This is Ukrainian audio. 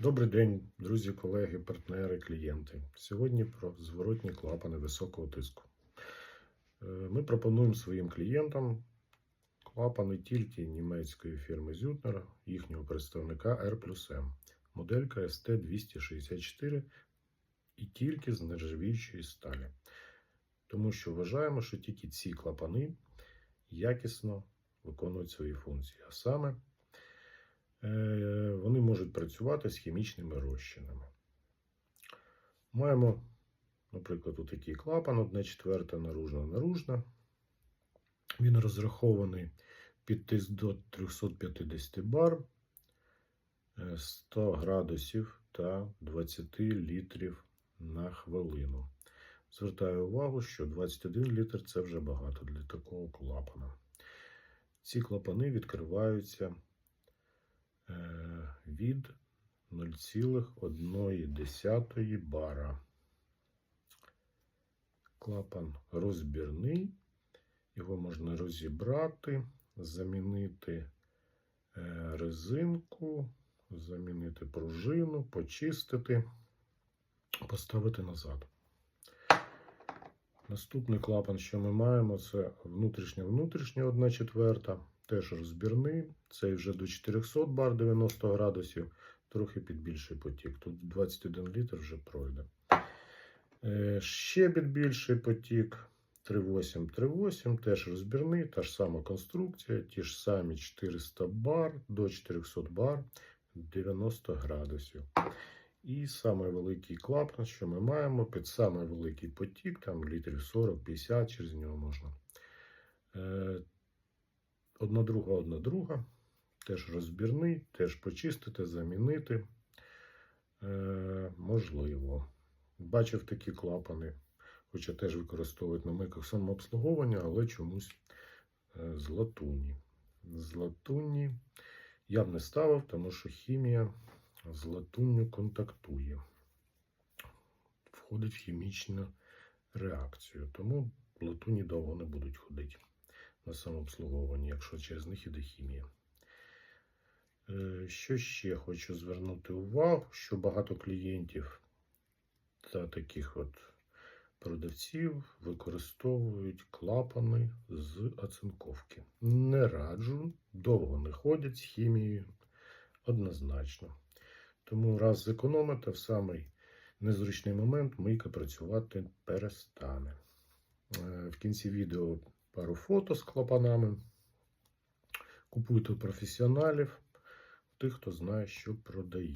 Добрий день, друзі, колеги, партнери, клієнти. Сьогодні про зворотні клапани високого тиску. Е, Ми пропонуємо своїм клієнтам клапани тільки німецької фірми Зютнера, їхнього представника R M, моделька ST264 і тільки з нержавіючої сталі. Тому що вважаємо, що тільки ці клапани якісно виконують свої функції. А саме е, працювати з хімічними розчинами. Маємо, наприклад, отакий клапан, 1 четверта наружна наружна. Він розрахований під тиск до 350 бар, е, 100 градусів та 20 літрів на хвилину. Звертаю увагу, що 21 літр це вже багато для такого клапана. Ці клапани відкриваються е, від 0,1 бара. Клапан розбірний, його можна розібрати, замінити е, резинку, замінити пружину, почистити, поставити назад. Наступний клапан, що ми маємо, це внутрішня-внутрішня 1 четверта, теж розбірний. Цей вже до 400 бар 90 градусів, трохи під більший потік. Тут 21 літр вже пройде. Е, Ще під більший потік 3,8, 3,8, теж розбірний, та ж сама конструкція, ті ж самі 400 бар до 400 бар 90 градусів. І самий великий клапан, що ми маємо, під самий великий потік, там літрів 40-50, через нього можна. Одна друга, одна друга. Теж розбірний, теж почистити, замінити. Е, можливо. Бачив такі клапани, хоча теж використовують на мийках самообслуговування, але чомусь е, з латуні. З латуні я б не ставив, тому що хімія з латунню контактує, входить в хімічну реакцію. Тому латуні довго не будуть ходити на самообслуговуванні, якщо через них іде хімія. Е, Що ще хочу звернути увагу, що багато клієнтів та таких от продавців використовують клапани з оцинковки. Не раджу, довго не ходять з хімією, однозначно. Тому раз зекономите, в самий незручний момент мийка працювати перестане. Е, В кінці відео пару фото з клапанами. Купуйте професіоналів, тих, хто знає, що продає.